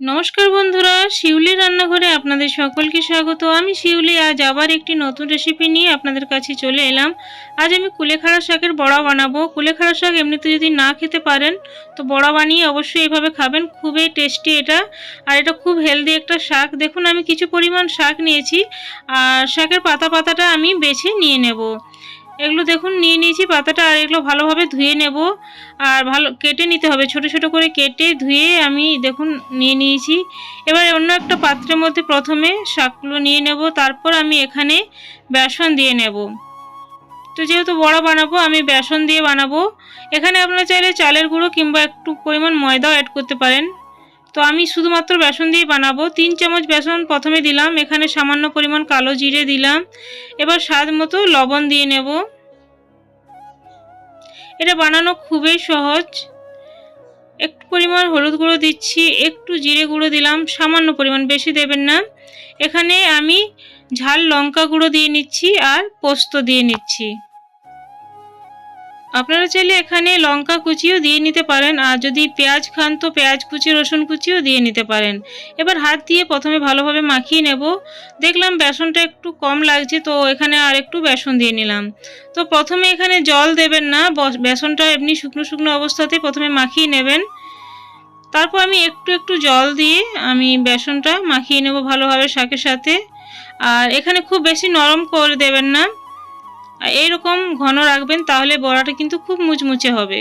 নমস্কার বন্ধুরা, শিউলি রান্নাঘরে আপনাদের সকলকে স্বাগত। আমি শিউলি, আজ আবার একটি নতুন রেসিপি নিয়ে আপনাদের কাছে চলে এলাম। আজ আমি কুলেখাড়া শাকের বড়া বানাবো। কুলেখাড়া শাক এমনিতে যদি না খেতে পারেন, তো বড়া বানিয়ে অবশ্যই এভাবে খাবেন। খুবই টেস্টি এটা। আর এটা খুব হেলদি একটা শাক। দেখুন, আমি কিছু পরিমাণ শাক নিয়েছি। আর শাকের পাতা পাতাটা আমি বেছে নিয়ে নেব। এগুলো দেখুন, নিয়ে নিয়েছি পাতাটা, আর এগুলো ভালোভাবে ধুয়ে নেব। আর ভালো, কেটে নিতে হবে, ছোট ছোট করে কেটে ধুয়ে আমি দেখুন, নিয়ে নিয়েছি। এবার অন্য একটা পাত্রের মধ্যে প্রথমে শাকগুলো নিয়ে নেব, তারপর আমি এখানে বেসন দিয়ে নেব। তো যেহেতু বড়া বানাবো, আমি বেসন দিয়ে বানাবো। এখানে আপনারা চাইলে চালের গুঁড়ো কিংবা একটু পরিমাণ ময়দাও অ্যাড করতে পারেন। তো আমি শুধুমাত্র বেসন দিয়ে বানাবো। তিন চামচ বেসন প্রথমে দিলাম, এখানে সামান্য পরিমাণ কালো জিরে দিলাম। এবার স্বাদ মতো লবণ দিয়ে নেব। এটা বানানো খুবই সহজ। একটু পরিমাণ হলুদ গুঁড়ো দিচ্ছি, একটু জিরে গুঁড়ো দিলাম, সামান্য পরিমাণ, বেশি দেবেন না। এখানে আমি ঝাল লঙ্কা গুঁড়ো দিয়ে নিচ্ছি আর পোস্ত দিয়ে নিচ্ছি। আপনারা চাইলে এখানে লঙ্কা কুচিও দিয়ে নিতে পারেন, আর যদি পেঁয়াজ খান তো পেঁয়াজ কুচি, রসুন কুচিও দিয়ে নিতে পারেন। এবার হাত দিয়ে প্রথমে ভালোভাবে মাখিয়ে নেব। দেখলাম বেসনটা একটু কম লাগছে, তো এখানে আর একটু বেসন দিয়ে নিলাম। তো প্রথমে এখানে জল দেবেন না বেসনটা এমনি শুকনো শুকনো অবস্থাতে প্রথমে মাখিয়ে নেবেন। তারপর আমি একটু একটু জল দিয়ে আমি বেসনটা মাখিয়ে নেব ভালোভাবে শাকের সাথে। আর এখানে খুব বেশি নরম করে দেবেন না। এইরকম ঘন রাখবেন, তাহলে বড়াটা কিন্তু খুব মুচমুচে হবে।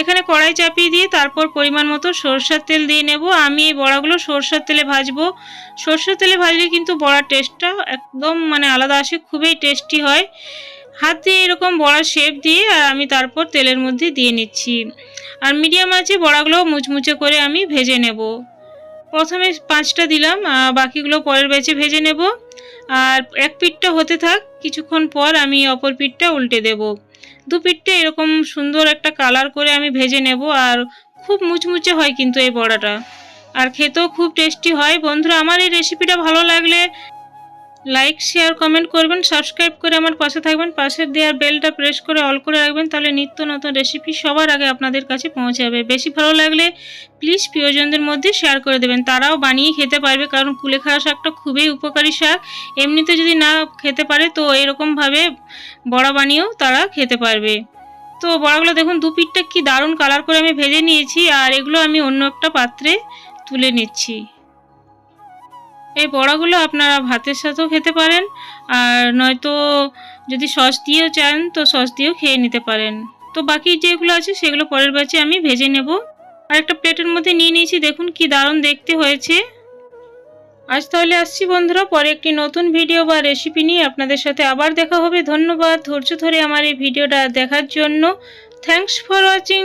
এখানে কড়াই চাপিয়ে দিয়ে তারপর পরিমাণ মতো সরষের তেল দিয়ে নেব। আমি এই বড়াগুলো সরষের তেলে ভাজবো। সরষের তেলে ভাজলে কিন্তু বড়ার টেস্টটা একদম মানে আলাদা আসে, খুবই টেস্টি হয়। হাত দিয়ে এরকম বড়া শেপ দিয়ে আর আমি তারপর তেলের মধ্যে দিয়ে নিচ্ছি। আর মিডিয়াম আছে বড়াগুলো মুচমুচে করে আমি ভেজে নেব। প্রথমে পাঁচটা দিলাম বাকিগুলো পরের ব্যাচে ভেজে নেব। আর এক পিঠটা হতে থাক, কিছুক্ষণ পর আমি অপর পিঠটা উল্টে দেব। দু পিঠটা এরকম সুন্দর একটা কালার করে আমি ভেজে নেব আর খুব মুচমুচে হয় কিন্তু এই বড়াটা। আর খেতেও খুব টেস্টি হয়। বন্ধুরা, আমার এই রেসিপিটা ভালো লাগলে লাইক শেয়ার কমেন্ট করবেন সাবস্ক্রাইব করে আমার পাশে থাকবেন পাশের দেওয়ার বেলটা প্রেস করে অল করে রাখবেন, তাহলে নিত্য নতুন রেসিপি সবার আগে আপনাদের কাছে পৌঁছে যাবে বেশি ভালো লাগলে প্লিজ প্রিয়জনদের মধ্যে শেয়ার করে দেবেন, তারাও বানিয়ে খেতে পারবে, কারণ কুলেখাড়া শাকটা খুবই উপকারী শাক। এমনিতে যদি না খেতে পারে, তো এরকমভাবে বড়া বানিয়েও তারা খেতে পারবে। তো বড়াগুলো দেখুন, দু পিঠটা কি দারুণ কালার করে আমি ভেজে নিয়েছি, আর এগুলো আমি অন্য একটা পাত্রে তুলে নিচ্ছি। এই বড়াগুলো আপনারা ভাতের সাথেও খেতে পারেন, আর নয়তো যদি সস দিয়েও চান, তো সস দিয়েও খেয়ে নিতে পারেন। তো বাকি যেগুলো আছে, সেগুলো পরের ব্যাচে আমি ভেজে নেব। আর একটা প্লেটের মধ্যে নিয়ে নিয়েছি, দেখুন কি দারুণ দেখতে হয়েছে। আজ তাহলে আসছি বন্ধুরা, পরে একটি নতুন ভিডিও বা রেসিপি নিয়ে আপনাদের সাথে আবার দেখা হবে। ধন্যবাদ, ধৈর্য ধরে আমার এই ভিডিওটা দেখার জন্য। Thanks for watching